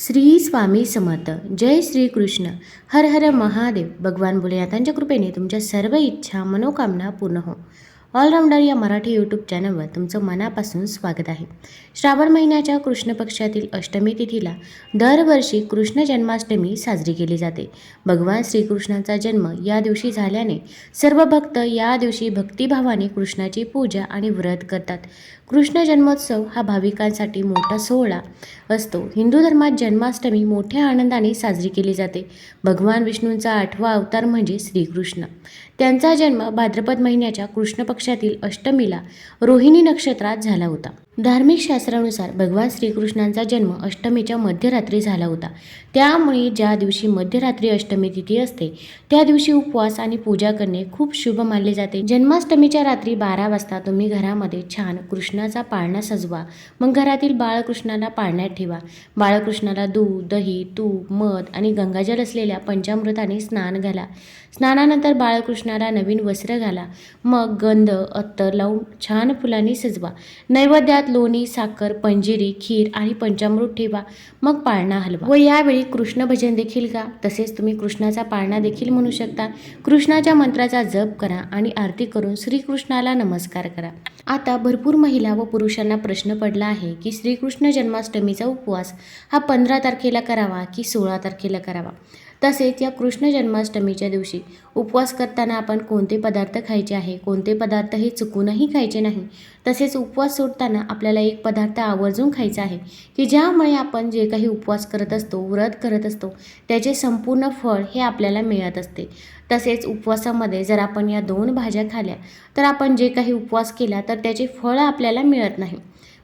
श्री स्वामी समर्थ. जय श्री कृष्ण. हर हर महादेव. भगवान भोलेनाथांच्या कृपेने तुमच्या सर्व इच्छा मनोकामना पूर्ण हो. ऑलराऊंडर या मराठी यूट्यूब चॅनलवर तुमचं मनापासून स्वागत आहे. श्रावण महिन्याच्या कृष्ण पक्षातील अष्टमी तिथीला दरवर्षी कृष्ण जन्माष्टमी साजरी केली जाते. भगवान श्रीकृष्णाचा जन्म या दिवशी झाल्याने सर्व भक्त या दिवशी भक्तिभावाने कृष्णाची पूजा आणि व्रत करतात. कृष्ण जन्मोत्सव हा भाविकांसाठी मोठा सोहळा असतो. हिंदू धर्मात जन्माष्टमी मोठ्या आनंदाने साजरी केली जाते. भगवान विष्णूंचा आठवा अवतार म्हणजे श्रीकृष्ण. त्यांचा जन्म भाद्रपद महिन्याच्या कृष्ण पक्षातील अष्टमीला रोहिणी नक्षत्रात झाला होता. धार्मिक शास्त्रानुसार भगवान श्रीकृष्णांचा जन्म अष्टमीच्या मध्यरात्री झाला होता. त्यामुळे ज्या दिवशी मध्यरात्री अष्टमी तिथी असते त्या दिवशी उपवास आणि पूजा करणे खूप शुभ मानले जाते. जन्माष्टमीच्या रात्री बारा वाजता तुम्ही घरामध्ये छान कृष्णाचा पाळणा सजवा. मग घरातील बाळकृष्णाला पाळण्यात ठेवा. बाळकृष्णाला दूध दही तूप मध आणि गंगाजल असलेल्या पंचामृताने स्नान घाला. स्नानानंतर बाळकृष्णाला नवीन वस्त्र घाला. मग गंध अत्तर लावून छान फुलांनी सजवा. नैवेद्यात लोणी साखर पंजिरी खीर आणि पंचामृत ठेवा मग पाळणा हलवा. व यावेळी कृष्ण भजन देखील गा. तसेच तुम्ही कृष्णाचा पाळणा देखील म्हणू शकता. कृष्णाच्या मंत्राचा जप करा आणि आरती करून श्रीकृष्णाला नमस्कार करा. आता भरपूर महिला व पुरुषांना प्रश्न पडला आहे की श्रीकृष्ण जन्माष्टमीचा उपवास हा पंधरा तारखेला करावा की सोळा तारखेला करावा? तसेच या कृष्ण जन्माष्टमीच्या दिवशी उपवास करताना आपण कोणते पदार्थ खायचे आहे कोणते पदार्थ हे चुकूनही खायचे नाही तसेच उपवास सोडताना आपल्याला एक पदार्थ आवर्जून खायचा आहे की ज्यामुळे आपण जे काही उपवास करत असतो व्रत करत असतो त्याचे संपूर्ण फळ हे आपल्याला मिळत असते. तसेच उपवासामध्ये जर आपण या दोन भाज्या खाल्या तर आपण जे काही उपवास केला तर त्याचे फळ आपल्याला मिळत नाही.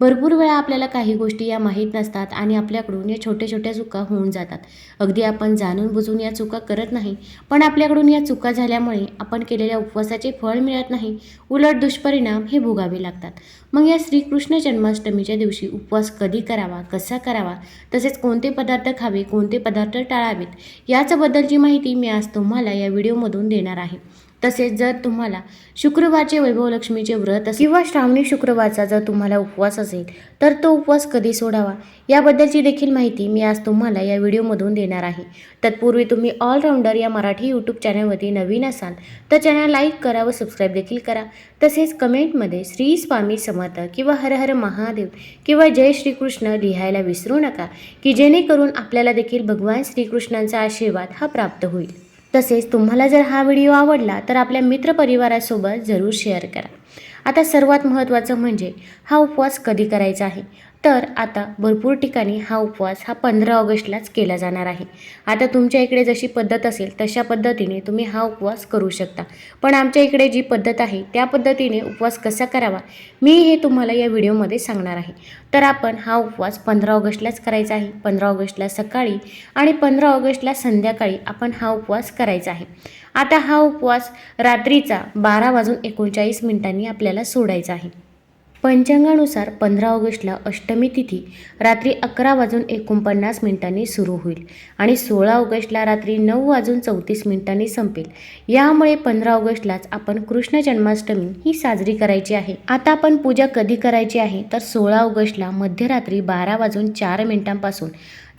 भरपूर वेळा आपल्याला काही गोष्टी या माहीत नसतात आणि आपल्याकडून या छोट्या छोट्या चुका होऊन जातात. अगदी आपण जाणून बुजून या चुका करत नाही पण आपल्याकडून या चुका झाल्यामुळे आपण केलेल्या उपवासाचे फळ मिळत नाही उलट दुष्परिणाम हे भोगावे लागतात. मग या श्रीकृष्ण जन्माष्टमीच्या दिवशी उपवास कधी करावा कसा करावा तसेच कोणते पदार्थ खावे कोणते पदार्थ टाळावेत याच्याबद्दलची माहिती मी आज तुम्हाला या व्हिडिओमधून देणार आहे. तसेच जर तुम्हाला शुक्रवारचे वैभवलक्ष्मीचे व्रत असेल किंवा श्रावणी शुक्रवारचा जर तुम्हाला उपवास असेल तर तो उपवास कधी सोडावा? याबद्दलची देखील माहिती मी आज तुम्हाला या व्हिडिओमधून देणार आहे. तत्पूर्वी तुम्ही ऑलराऊंडर या मराठी यूट्यूब चॅनलवरती नवीन असाल तर चॅनल लाईक करा व सबस्क्राईब देखील करा. तसेच कमेंटमध्ये श्री स्वामी समर्थ किंवा हर हर महादेव किंवा जय श्रीकृष्ण लिहायला विसरू नका की जेणेकरून आपल्याला देखील भगवान श्रीकृष्णांचा आशीर्वाद हा प्राप्त होईल. तसेच तुम्हाला जर हा व्हिडिओ आवडला तर आपल्या मित्रपरिवारासोबत जरूर शेअर करा. आता सर्वात महत्त्वाचं म्हणजे हा उपवास कधी करायचा आहे? तर आता भरपूर ठिकाणी हा उपवास हा पंधरा ऑगस्टलाच केला जाणार आहे. आता तुमच्या इकडे जशी पद्धत असेल तशा पद्धतीने तुम्ही हा उपवास करू शकता. पण आमच्या इकडे जी पद्धत आहे त्या पद्धतीने उपवास कसा करावा मी हे तुम्हाला या व्हिडिओमध्ये सांगणार आहे. तर आपण हा उपवास पंधरा ऑगस्टलाच करायचा आहे. पंधरा ऑगस्टला सकाळी आणि पंधरा ऑगस्टला संध्याकाळी आपण हा उपवास करायचा आहे. आता हा उपवास रात्रीचा बारा वाजून एकोणचाळीस मिनिटांनी आपल्याला सोडायचा आहे. पंचांगानुसार पंधरा ऑगस्टला अष्टमी तिथी रात्री अकरा वाजून एकोणपन्नास मिनिटांनी सुरू होईल आणि सोळा ऑगस्टला रात्री नऊ वाजून चौतीस मिनिटांनी संपेल. यामुळे पंधरा ऑगस्टलाच आपण कृष्ण जन्माष्टमी ही साजरी करायची आहे. आता आपण पूजा कधी करायची आहे? तर सोळा ऑगस्टला मध्यरात्री बारा वाजून चार मिनिटांपासून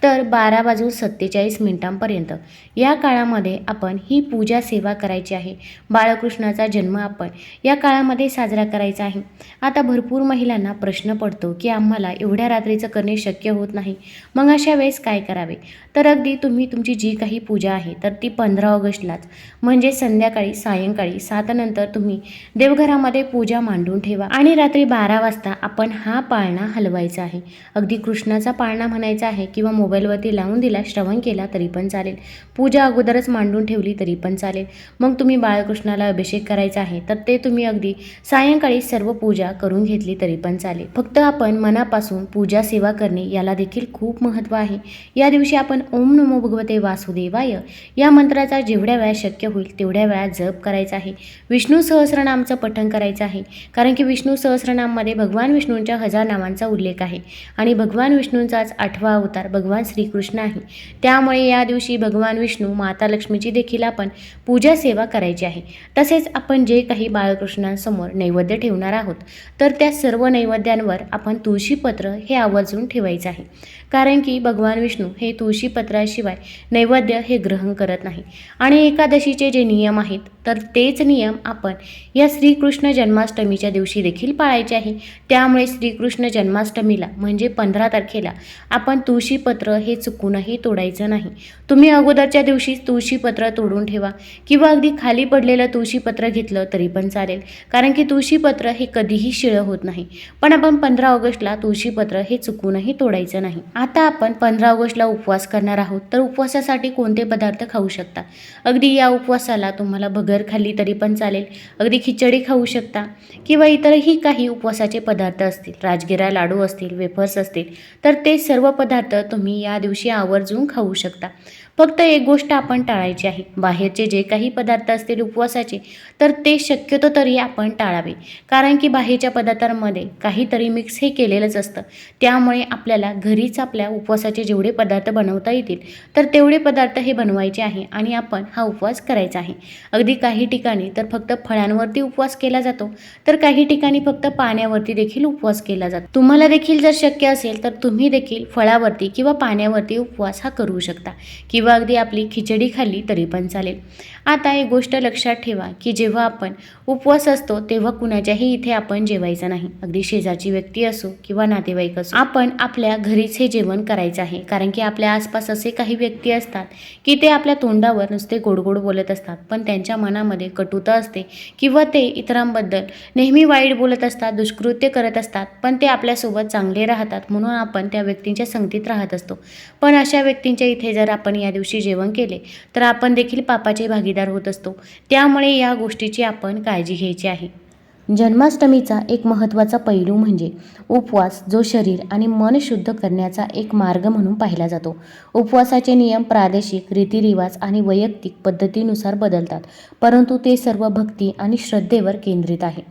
तर बारा वाजून सत्तेचाळीस मिनिटांपर्यंत. या काळामध्ये आपण ही पूजा सेवा करायची आहे. बाळकृष्णाचा जन्म आपण या काळामध्ये साजरा करायचा आहे. आता भरपूर महिलांना प्रश्न पडतो की आम्हाला एवढ्या रात्रीचं करणे शक्य होत नाही. मग अशा वेळेस काय करावे? तर अगदी तुम्ही तुमची जी काही पूजा आहे तर ती पंधरा ऑगस्टलाच. म्हणजे संध्याकाळी सायंकाळी सातनंतर तुम्ही देवघरामध्ये पूजा मांडून ठेवा. आणि रात्री बारा वाजता आपण हा पाळणा हलवायचा आहे. अगदी कृष्णाचा पाळणा म्हणायचा आहे किंवा मोबाईलवरती लावून दिला श्रवण केला तरी पण चालेल. पूजा अगोदरच मांडून ठेवली तरी पण चालेल. मग तुम्ही बाळकृष्णाला अभिषेक करायचा आहे तर ते तुम्ही अगदी सायंकाळी सर्व पूजा करून घेतली तरी पण चालेल. फक्त आपण मनापासून पूजा सेवा करणे याला देखील खूप महत्त्व आहे. या दिवशी आपण ओम नमो भगवते वासुदेवाय या मंत्राचा जेवढ्या वेळा शक्य होईल तेवढ्या वेळा जप करायचा आहे. विष्णू सहस्रनामचं पठण करायचं आहे. कारण की विष्णू सहस्रनाममध्ये भगवान विष्णूंच्या हजार नावांचा उल्लेख आहे. आणि भगवान विष्णूंचाच आठवा अवतार भगवान भगवान श्रीकृष्ण आहे. त्यामुळे या दिवशी भगवान विष्णू माता लक्ष्मीची देखील आपण पूजा सेवा करायची आहे. तसेच आपण जे काही बाळकृष्णांसमोर नैवेद्य ठेवणार आहोत तर त्या सर्व नैवेद्यांवर आपण तुळशीपत्र हे आवर्जून ठेवायचं आहे. कारण की भगवान विष्णू हे तुळशीपत्राशिवाय नैवेद्य हे ग्रहण करत नाही. आणि एकादशीचे जे नियम आहेत तर तेच नियम आपण या श्रीकृष्ण जन्माष्टमीच्या दिवशी देखील पाळायचे आहे. त्यामुळे श्रीकृष्ण जन्माष्टमीला म्हणजे पंधरा तारखेला आपण तुळशीपत्र हे चुकूनही तोडायचं नाही. तुम्ही अगोदरच्या दिवशी तुळशीपत्र तोडून ठेवा किंवा अगदी खाली पडलेलं तुळशीपत्र घेतलं तरी पण चालेल. कारण की तुळशीपत्र हे कधीही शिळं होत नाही. पण आपण पंधरा ऑगस्टला तुळशीपत्र हे चुकूनही तोडायचं नाही. आता आपण पंधरा ऑगस्टला उपवास करणार आहोत. तर उपवासासाठी कोणते पदार्थ खाऊ शकता? अगदी या उपवासाला तुम्हाला भगर खाल्ली तरी पण चालेल. अगदी खिचडी खाऊ शकता किंवा इतरही काही उपवासाचे पदार्थ असतील राजगिरा लाडू असतील वेफर्स असतील तर ते सर्व पदार्थ तुम्ही या दिवशी आवर्जून खाऊ शकता. फक्त एक गोष्ट आपण टाळायची आहे. बाहेरचे जे काही पदार्थ असतील उपवासाचे तर ते शक्यतो तरी आपण टाळावे. कारण की बाहेरच्या पदार्थांमध्ये काहीतरी मिक्स हे केलेलंच असतं. त्यामुळे आपल्याला घरीच आपल्या उपवासाचे जेवढे पदार्थ बनवता येतील तर तेवढे पदार्थ हे बनवायचे आहे आणि आपण हा उपवास करायचा आहे. अगदी काही ठिकाणी तर फक्त फळांवरती उपवास केला जातो तर काही ठिकाणी फक्त पाण्यावरती देखील उपवास केला जातो. तुम्हाला देखील जर शक्य असेल तर तुम्ही देखील फळावरती किंवा पाण्यावरती उपवास हा करू शकता. किंवा अगदी आपली खिचडी खाल्ली तरी पण चालेल. आता एक गोष्ट लक्षात ठेवा की जेव्हा आपण उपवास असतो तेव्हा कुणाच्याही इथे आपण जेवायचं नाही. अगदी शेजारची व्यक्ती असो किंवा नातेवाईक असो आपण आपल्या घरीच हे जेवण करायचं आहे. कारण की आपल्या आसपास असे काही व्यक्ती असतात की ते आपल्या तोंडावर नुसते गोड गोड बोलत असतात. पण त्यांच्या मनामध्ये कटुता असते किंवा ते इतरांबद्दल नेहमी वाईट बोलत असतात दुष्कृत्य करत असतात पण ते आपल्यासोबत चांगले राहतात म्हणून आपण त्या व्यक्तींच्या संगतीत राहत असतो. पण अशा व्यक्तींच्या इथे जर आपण या दिवशी जेवण केले तर आपण देखील पापाचे भागीदार होत असतो. त्यामुळे या गोष्टीची आपण काळजी घ्यायची आहे. जन्माष्टमीचा एक महत्त्वाचा पैलू म्हणजे उपवास जो शरीर आणि मन शुद्ध करण्याचा एक मार्ग म्हणून पाहिला जातो. उपवासाचे नियम प्रादेशिक रीतिरिवाज आणि वैयक्तिक पद्धतीनुसार बदलतात परंतु ते सर्व भक्ती आणि श्रद्धेवर केंद्रित आहे.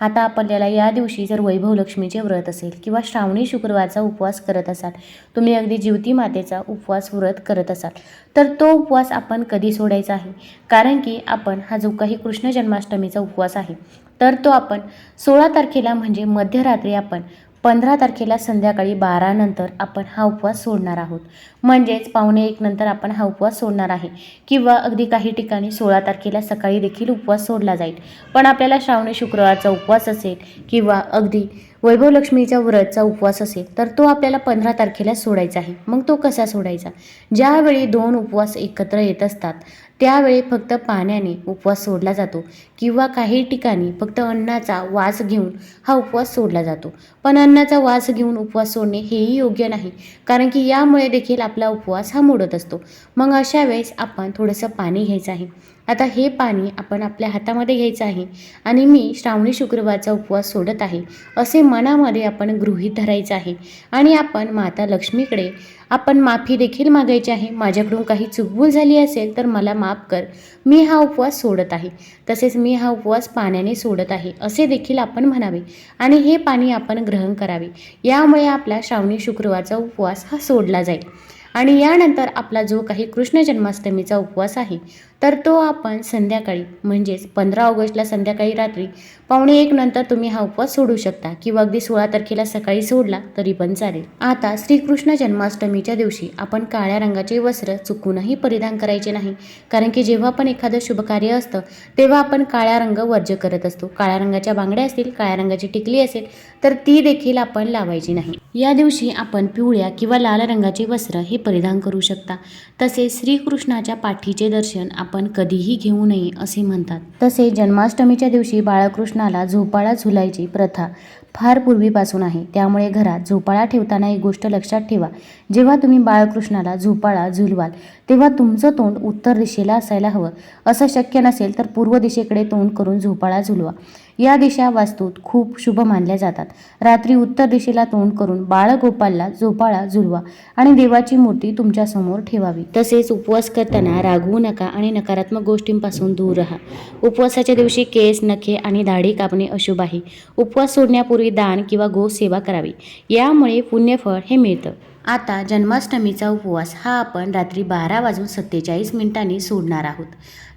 आता आपल्याला या दिवशी जर वैभव लक्ष्मीचे व्रत असेल किंवा श्रावणी शुक्रवारचा उपवास करत असाल तुम्ही अगदी जीवती मातेचा उपवास व्रत करत असाल तर तो उपवास आपण कधी सोडायचा आहे? कारण की आपण हा जो काही कृष्ण जन्माष्टमीचा उपवास आहे तर तो आपण सोळा तारखेला म्हणजे मध्यरात्री आपण पंधरा तारखेला संध्याकाळी बारानंतर आपण हा उपवास सोडणार आहोत. म्हणजेच पावणे एक नंतर आपण हा उपवास सोडणार आहे. किंवा अगदी काही ठिकाणी सोळा तारखेला सकाळी देखील उपवास सोडला जाईल. पण आपल्याला श्रावणी शुक्रवारचा उपवास असेल किंवा अगदी वैभव लक्ष्मीच्या व्रतचा उपवास असेल तर तो आपल्याला पंधरा तारखेला सोडायचा आहे. मग तो कसा सोडायचा? ज्यावेळी दोन उपवास एकत्र येत असतात त्यावेळी फक्त पाण्याने उपवास सोडला जातो किंवा काही ठिकाणी फक्त अन्नाचा वास घेऊन हा उपवास सोडला जातो. पण अन्नाचा वास घेऊन उपवास सोडणे हेही योग्य नाही कारण की यामुळे देखील आपला उपवास हा मोडत असतो. मग अशा वेळेस आपण थोडंसं पाणी घ्यायचं आहे. आता हे पाणी आपण आपल्या हातामध्ये घ्यायचं आहे आणि मी श्रावणी शुक्रवारचा उपवास सोडत आहे असे मनामध्ये आपण गृहीत धरायचं आहे. आणि आपण माता लक्ष्मीकडे आपण माफी देखील मागायची आहे. माझ्याकडून काही चुकभूल झाली असेल तर मला माफ कर. मी हा उपवास सोडत आहे. तसेच मी हा उपवास पाण्याने सोडत आहे असे देखील आपण म्हणावे. आणि हे पाणी आपण ग्रहण करावे. यामुळे आपला श्रावणी शुक्रवारचा उपवास हा सोडला जाईल. आणि यानंतर आपला जो काही कृष्ण जन्माष्टमीचा उपवास आहे तर तो आपण संध्याकाळी म्हणजेच पंधरा ऑगस्टला संध्याकाळी रात्री पावणे एक नंतर तुम्ही हा उपवास सोडू शकता किंवा अगदी सोळा तारखेला सकाळी सोडला तरी पण चालेल. आता श्रीकृष्ण जन्माष्टमीच्या दिवशी आपण काळ्या रंगाचे वस्त्र चुकूनही परिधान करायचे नाही कारण की जेव्हा पण एखादं शुभकार्य असतं तेव्हा आपण काळ्या रंग वर्ज्य करत असतो. काळ्या रंगाच्या बांगड्या असतील काळ्या रंगाची टिकली असेल तर ती देखील आपण लावायची नाही. या दिवशी आपण पिवळ्या किंवा लाल रंगाचे वस्त्र हे परिधान करू शकता. तसेच श्रीकृष्णाच्या पाठीचे दर्शन आपण आपण कधीही घेऊ नये असे म्हणतात. तसे जन्माष्टमीच्या दिवशी बाळकृष्णाला झोपाळा झुलायची प्रथा फार पूर्वीपासून आहे. त्यामुळे घरात झोपाळा ठेवताना एक गोष्ट लक्षात ठेवा. जेव्हा तुम्ही बाळकृष्णाला झोपाळा झुलवाल तेव्हा तुमचं तोंड उत्तर दिशेला असायला हवं. असं शक्य नसेल तर पूर्व दिशेकडे तोंड करून झोपाळा झुलवा. या दिशा वास्तूत खूप शुभ मानल्या जातात. रात्री उत्तर दिशेला तोंड करून बाळगोपालला झोपाळा झुलवा आणि देवाची मूर्ती तुमच्यासमोर ठेवावी. तसेच उपवास करताना रागवू नका आणि नकारात्मक गोष्टींपासून दूर राहा. उपवासाच्या दिवशी केस नखे आणि दाढी कापणे अशुभ आहे. उपवास सोडण्यापूर्वी दान किंवा गोसेवा करावी. यामुळे पुण्यफळ हे मिळतं. आता जन्माष्टमीचा उपवास हा आपण रात्री बारा वाजून सत्तेचाळीस मिनिटांनी सोडणार आहोत.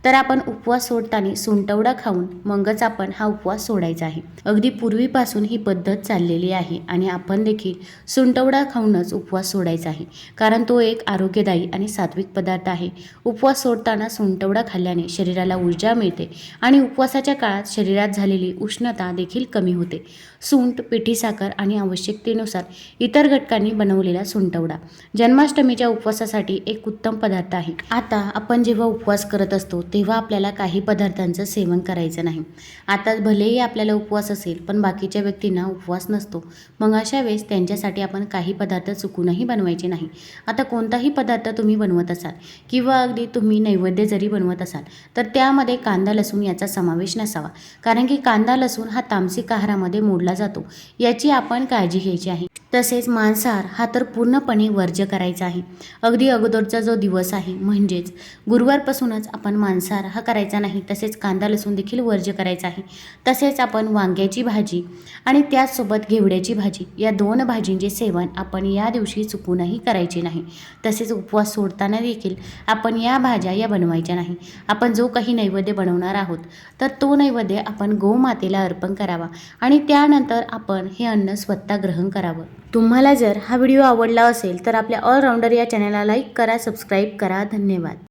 तर आपण उपवास सोडताना सुंटवडा खाऊन मगच आपण हा उपवास सोडायचा आहे. अगदी पूर्वीपासून ही पद्धत चाललेली आहे आणि आपण देखील सुंटवडा खाऊनच उपवास सोडायचा आहे. कारण तो एक आरोग्यदायी आणि सात्विक पदार्थ आहे. उपवास सोडताना सुंटवडा खाल्ल्याने शरीराला ऊर्जा मिळते आणि उपवासाच्या काळात शरीरात झालेली उष्णता देखील कमी होते. सुंट पिठी साखर आणि आवश्यकतेनुसार इतर घटकांनी बनवलेला सुंटवडा जन्माष्टमीच्या उपवासासाठी एक उत्तम पदार्थ आहे. आता आपण जेव्हा उपवास करत असतो तेव्हा आपल्याला काही पदार्थांचं सेवन करायचं नाही. आता भलेही आपल्याला उपवास असेल पण बाकीच्या व्यक्तींना उपवास नसतो. मग अशा वेळेस त्यांच्यासाठी आपण काही पदार्थ चुकूनही बनवायचे नाही. आता कोणताही पदार्थ तुम्ही बनवत असाल किंवा अगदी तुम्ही नैवेद्य जरी बनवत असाल तर त्यामध्ये कांदा लसूण याचा समावेश नसावा. कारण की कांदा लसूण हा तामसिक आहारामध्ये मोडला जातो. याची आपण काळजी घ्यायची आहे. तसेच मांसाहार हा तर पूर्णपणे वर्ज्य करायचा आहे. अगदी अगोदरचा जो दिवस आहे म्हणजेच गुरुवारपासूनच आपण मांसाहार हा करायचा नाही तसेच कांदा लसूण देखील वर्ज्य करायचा आहे. तसेच आपण वांग्याची भाजी आणि त्याचसोबत घेवड्याची भाजी या दोन भाजींचे सेवन आपण या दिवशी चुकूनही करायचे नाही. तसेच उपवास सोडताना देखील आपण या भाज्या या बनवायच्या नाही. आपण जो काही नैवेद्य बनवणार आहोत तर तो नैवेद्य आपण गोमातेला अर्पण करावा आणि त्यानंतर त्यानंतर आपण हे अन्न स्वतः ग्रहण करावं. तुम्हाला जर हा व्हिडिओ आवडला असेल तर आपल्या ऑलराऊंडर या चॅनलला लाईक करा सबस्क्राईब करा. धन्यवाद.